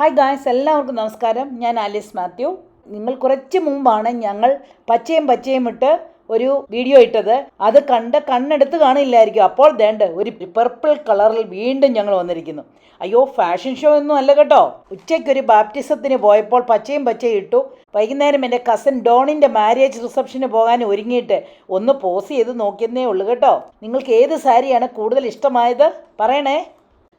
Hi guys എല്ലാവർക്കും നമസ്കാരം. ഞാൻ ആലിസ് മാത്യു നിങ്ങൾ കുറച്ച് മുമ്പാണ് ഞങ്ങൾ പച്ചയും പച്ചയും ഇട്ട് ഒരു വീഡിയോ ഇട്ടത്. അത് കണ്ട് കണ്ണെടുത്ത് കാണില്ലായിരിക്കും. അപ്പോൾ വേണ്ട ഒരു പർപ്പിൾ കളറിൽ വീണ്ടും ഞങ്ങൾ വന്നിരിക്കുന്നു. അയ്യോ ഫാഷൻ ഷോ ഒന്നും അല്ല കേട്ടോ. ഉച്ചയ്ക്കൊരു ബാപ്റ്റിസത്തിന് പോയപ്പോൾ പച്ചയും പച്ചയും ഇട്ടു. വൈകുന്നേരം എന്റെ കസിൻ ഡോണിന്റെ മാരേജ് റിസപ്ഷന് പോകാൻ ഒരുങ്ങിയിട്ട് ഒന്ന് പോസ് ചെയ്ത് നോക്കിയെന്നേ ഉള്ളൂ കേട്ടോ. നിങ്ങൾക്ക് ഏത് സാരിയാണ് കൂടുതൽ ഇഷ്ടമായത്? പറയണേ.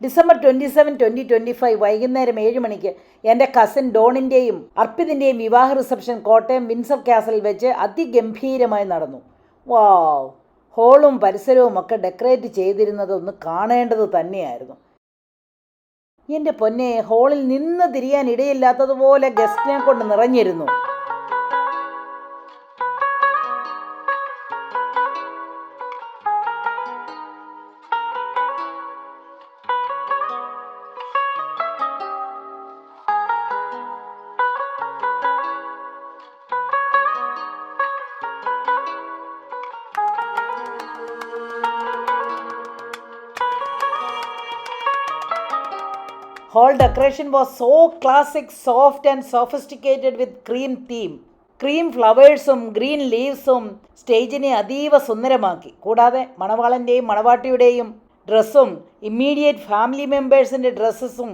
December twenty seven twenty twenty five വൈകുന്നേരം ഏഴ് മണിക്ക് എന്റെ കസിൻ ഡോണിന്റെയും അർപ്പിതിന്റെയും വിവാഹ റിസപ്ഷൻ കോട്ടയം വിൻസർ കാസലിൽ വെച്ച് അതിഗംഭീരമായി നടന്നു. വാവ് ഹോളും പരിസരവും ഒക്കെ ഡെക്കറേറ്റ് ചെയ്തിരുന്നത് ഒന്ന് കാണേണ്ടത് തന്നെയായിരുന്നു. എന്റെ പൊന്നെ ഹോളിൽ നിന്ന് തിരിയാൻ ഇടയില്ലാത്തതുപോലെ ഗസ്റ്റിനെ കൊണ്ട് നിറഞ്ഞിരുന്നു. Hall decoration was so classic soft and sophisticated with cream theme cream ഫ്ലവേഴ്സും green ലീവ്സും സ്റ്റേജിനെ അതീവ സുന്ദരമാക്കി. കൂടാതെ മണവാളന്റെയും മണവാട്ടിയുടെയും ഡ്രസ്സും ഇമ്മീഡിയറ്റ് ഫാമിലി മെമ്പേഴ്സിന്റെ ഡ്രസ്സസും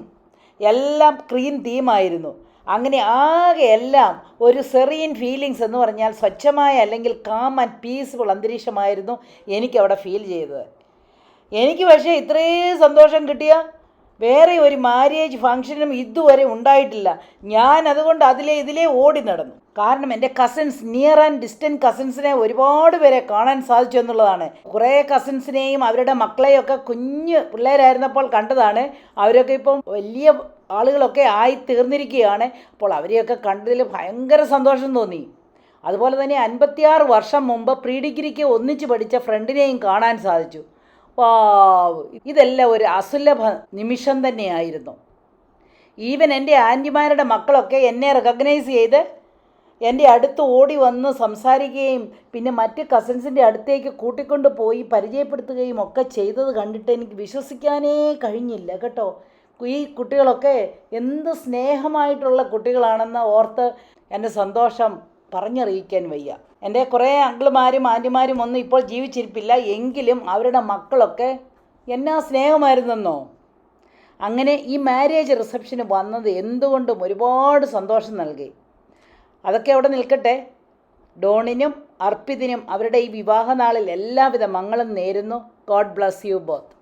എല്ലാം ക്രീം തീമായിരുന്നു അങ്ങനെ ആകെ എല്ലാം ഒരു സെറിയൻ ഫീലിങ്സ് എന്ന് പറഞ്ഞാൽ സ്വച്ഛമായ അല്ലെങ്കിൽ കാം ആൻഡ് പീസ്ഫുൾ അന്തരീക്ഷമായിരുന്നു എനിക്കവിടെ ഫീൽ ചെയ്തത്. എനിക്ക് പക്ഷേ ഇത്രയും സന്തോഷം കിട്ടിയ വേറെ ഒരു മാരേജ് ഫംഗ്ഷനും ഇതുവരെ ഉണ്ടായിട്ടില്ല. ഞാൻ അതുകൊണ്ട് അതിലെ ഇതിലെ ഓടി നടന്നു. കാരണം എന്റെ കസിൻസ് നിയർ ആൻഡ് ഡിസ്റ്റന്റ് കസിൻസിനെ ഒരുപാട് പേരെ കാണാൻ സാധിച്ചു എന്നുള്ളതാണ്. കുറേ കസിൻസിനെയും അവരുടെ മക്കളെയും ഒക്കെ കുഞ്ഞ് പിള്ളേരായിരുന്നപ്പോൾ കണ്ടതാണ്. അവരൊക്കെ ഇപ്പം വലിയ ആളുകളൊക്കെ ആയി തീർന്നിരിക്കുകയാണ് അപ്പോൾ അവരെയൊക്കെ കണ്ടതിൽ ഭയങ്കര സന്തോഷം തോന്നി. അതുപോലെ തന്നെ അൻപത്തിയാറ് വർഷം മുമ്പ് പ്രീ ഡിഗ്രിക്ക് ഒന്നിച്ച് പഠിച്ച ഫ്രണ്ടിനെയും കാണാൻ സാധിച്ചു. വാവ് ഇതെല്ലാം ഒരു അസുലഭ നിമിഷം തന്നെയായിരുന്നു. ഈവൻ എന്റെ ആന്റിമാരുടെ മക്കളൊക്കെ എന്നെ റെക്കഗ്നൈസ് ചെയ്ത് എന്റെ അടുത്ത് ഓടി വന്ന് സംസാരിക്കുകയും പിന്നെ മറ്റ് കസിൻസിന്റെ അടുത്തേക്ക് കൂട്ടിക്കൊണ്ട് പോയി പരിചയപ്പെടുത്തുകയും ഒക്കെ ചെയ്തത് കണ്ടിട്ട് എനിക്ക് വിശ്വസിക്കാനേ കഴിഞ്ഞില്ല കേട്ടോ. ഈ കുട്ടികളൊക്കെ എന്ത് സ്നേഹമായിട്ടുള്ള കുട്ടികളാണെന്ന് ഓർത്ത് എന്റെ സന്തോഷം പറഞ്ഞറിയിക്കാൻ വയ്യ. എന്റെ കുറേ അങ്കിൾമാരും ആന്റിമാരും ഒന്നും ഇപ്പോൾ ജീവിച്ചിരിപ്പില്ല. എങ്കിലും അവരുടെ മക്കളൊക്കെ എന്നാ സ്നേഹമായിരുന്നെന്നോ? അങ്ങനെ ഈ മാരേജ് റിസപ്ഷന് വന്നത് എന്തുകൊണ്ടും ഒരുപാട് സന്തോഷം നൽകി. അതൊക്കെ അവിടെ നിൽക്കട്ടെ. ഡോണിനും അർപ്പിതിനും അവരുടെ ഈ വിവാഹനാളിൽ എല്ലാവിധ മംഗളം നേരുന്നു. God bless you both